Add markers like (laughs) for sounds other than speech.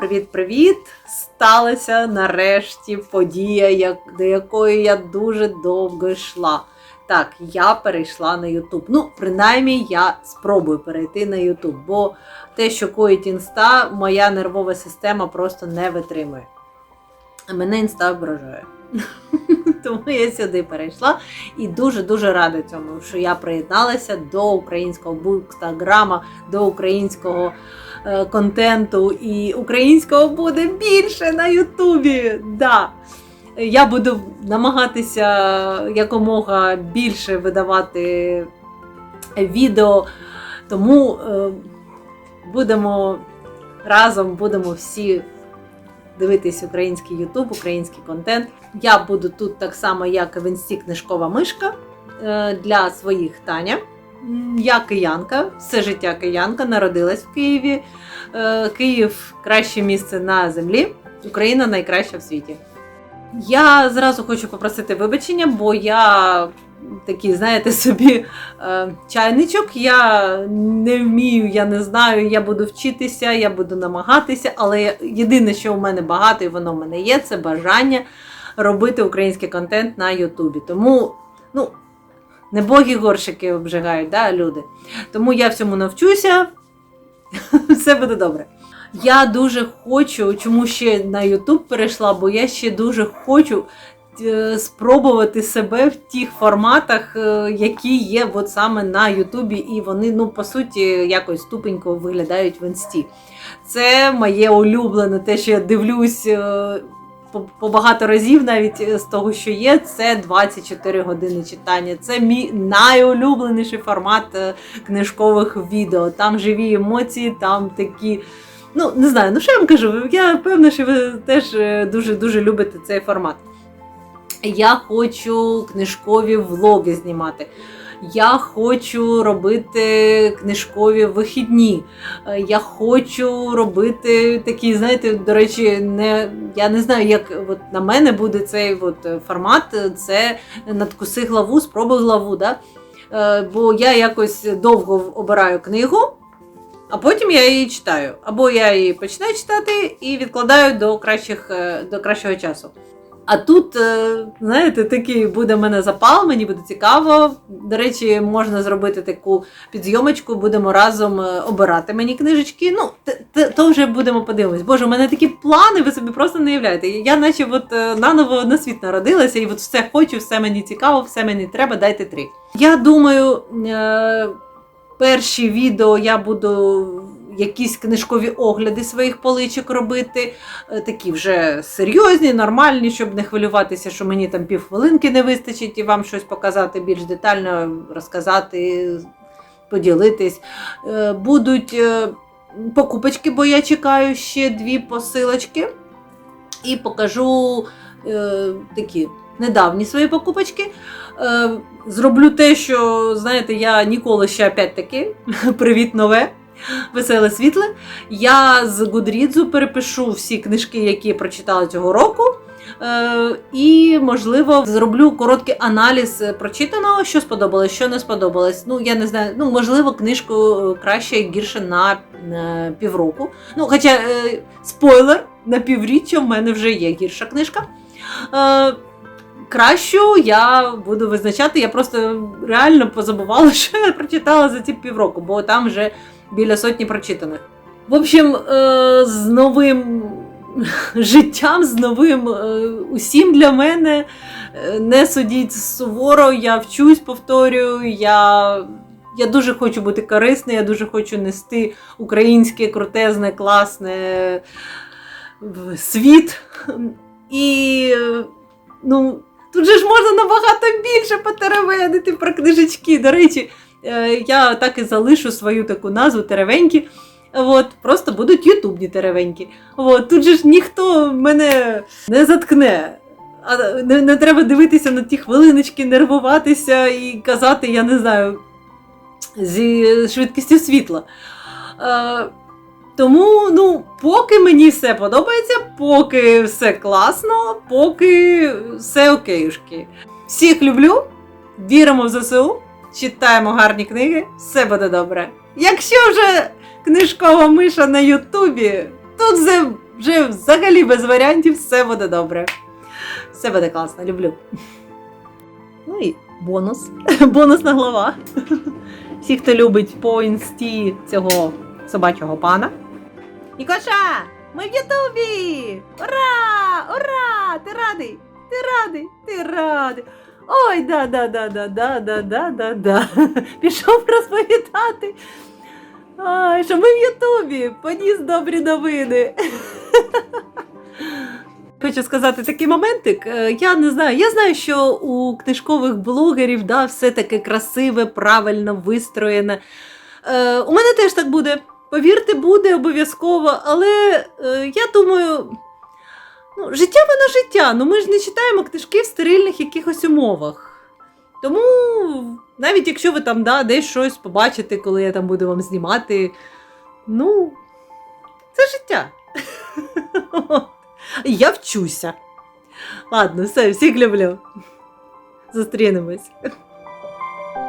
привіт-привіт! Сталася нарешті подія, до якої я дуже довго йшла. Так, я перейшла на YouTube. Ну, принаймні, я спробую перейти на YouTube, бо те, що коїть інста, моя нервова система просто не витримує. Мене інста ображає. (laughs) Тому я сюди перейшла і дуже-дуже рада цьому, що я приєдналася до українського букстаграма, до українського контенту, і українського буде більше на Ютубі. Да. Я буду намагатися якомога більше видавати відео, тому е, будемо разом будемо всі дивитись український Ютуб, український контент. Я буду тут так само, як і в інсті книжкова мишка е, для своїх Таня. Я киянка, все життя киянка, народилась в Києві. Е, Київ краще місце на землі, Україна найкраща в світі. Я зразу хочу попросити вибачення, бо я такий, знаєте, собі е, чайничок. Я не вмію, я не знаю, я буду вчитися, я буду намагатися, але єдине, що у мене багато, і воно в мене є, це бажання робити український контент на Ютубі. Тому, ну, не боги горшики обжигають, да, люди. Тому я всьому навчуся, (laughs) все буде добре. Я дуже хочу, чому ще на YouTube перейшла, бо я ще дуже хочу е, спробувати себе в тих форматах, е, які є от саме на Ютубі, і вони, ну, по суті, якось тупенько виглядають в інсті. Це моє улюблене, те, що я дивлюсь е, по, багато разів, навіть е, з того, що є, це 24 години читання. Це мій найулюбленіший формат е, книжкових відео. Там живі емоції, там такі. Ну, не знаю, ну що я вам кажу, я певна, що ви теж е, дуже дуже любите цей формат. Я хочу книжкові влоги знімати. Я хочу робити книжкові вихідні. Е, Я хочу робити такі, знаєте, до речі, не я не знаю, як от на мене буде цей от формат. Це надкуси главу, спробуй главу. Да? Е, Бо я якось довго обираю книгу, а потім я її читаю. Або я її починаю читати і відкладаю до, кращих, е, до кращого часу. А тут, е, знаєте, такий буде в мене запал, мені буде цікаво. До речі, можна зробити таку підйомочку, будемо разом е, обирати мені книжечки. Ну, то вже будемо подивитись. Боже, у мене такі плани, ви собі просто не уявляєте. Я наче от е, наново на світ народилася, і от все хочу, все мені цікаво, все мені треба, дайте три. Я думаю, перші відео я буду якісь книжкові огляди своїх поличок робити, е, такі вже серйозні, нормальні, щоб не хвилюватися, що мені там півхвилинки не вистачить і вам щось показати більш детально, розказати, поділитись. Е, Будуть е, покупочки, бо я чекаю ще дві посилочки. І покажу такі недавні свої покупочки. Зроблю те, що, знаєте, я ніколи ще опять-таки, (laughs) привіт нове. Веселе світле. Я з Гудрідзу перепишу всі книжки, які я прочитала цього року. Е, і, можливо, зроблю короткий аналіз прочитаного, що сподобалось, що не сподобалось. Ну, я не знаю, ну, можливо, книжку е, краще і гірше на е, півроку. Ну, хоча, спойлер, на півріччя в мене вже є гірша книжка. Кращу я буду визначати. Я просто реально позабувала, (laughs) що я прочитала за ці півроку, бо там вже біля сотні прочитаних. В общем, е, з новим (laughs) життям, з новим е, усім для мене. Е, Не судіть суворо, я вчусь, повторюю. Я, я дуже хочу бути корисною, я дуже хочу нести українське, крутезне, класне світ. І ну, тут же ж можна набагато більше потеревенити про книжечки. До речі, я так і залишу свою таку назву теревеньки. От, просто будуть ютубні теревеньки. От, тут же ж ніхто мене не заткне. А не, не треба дивитися на ті хвилиночки, нервуватися і казати, я не знаю, зі швидкістю світла. Е, тому, ну, поки мені все подобається, поки все класно, поки все окейшки. Всіх люблю, віримо в ЗСУ, читаємо гарні книги, все буде добре. Якщо вже книжкова миша на Ютубі, тут вже взагалі без варіантів, все буде добре. Все буде класно, люблю. Ну і бонус. (laughs) Бонусна глава. Всі, хто любить по інсті цього собачого пана. Нікоша! Ми в Ютубі! Ура! Ура! Ти радий! Ти радий! Ти радий! Ой, да, да, да, да, да, да, да, да, да. (laughs) Пішов розповідати. Ай, що ми в Ютубі. Поніс добрі новини. (laughs) Хочу сказати такий моментик. Е, Я не знаю. Я знаю, що у книжкових блогерів да, все таке красиве, правильно вистроєне. Е, у мене теж так буде. Повірте, буде обов'язково, але е, я думаю, ну, життя воно життя. Ну ми ж не читаємо книжки в стерильних якихось умовах. Тому, навіть якщо ви там да, десь щось побачите, коли я там буду вам знімати, ну, це життя. (laughs) Я вчуся. Ладно, все, всіх люблю. Зустрінемось.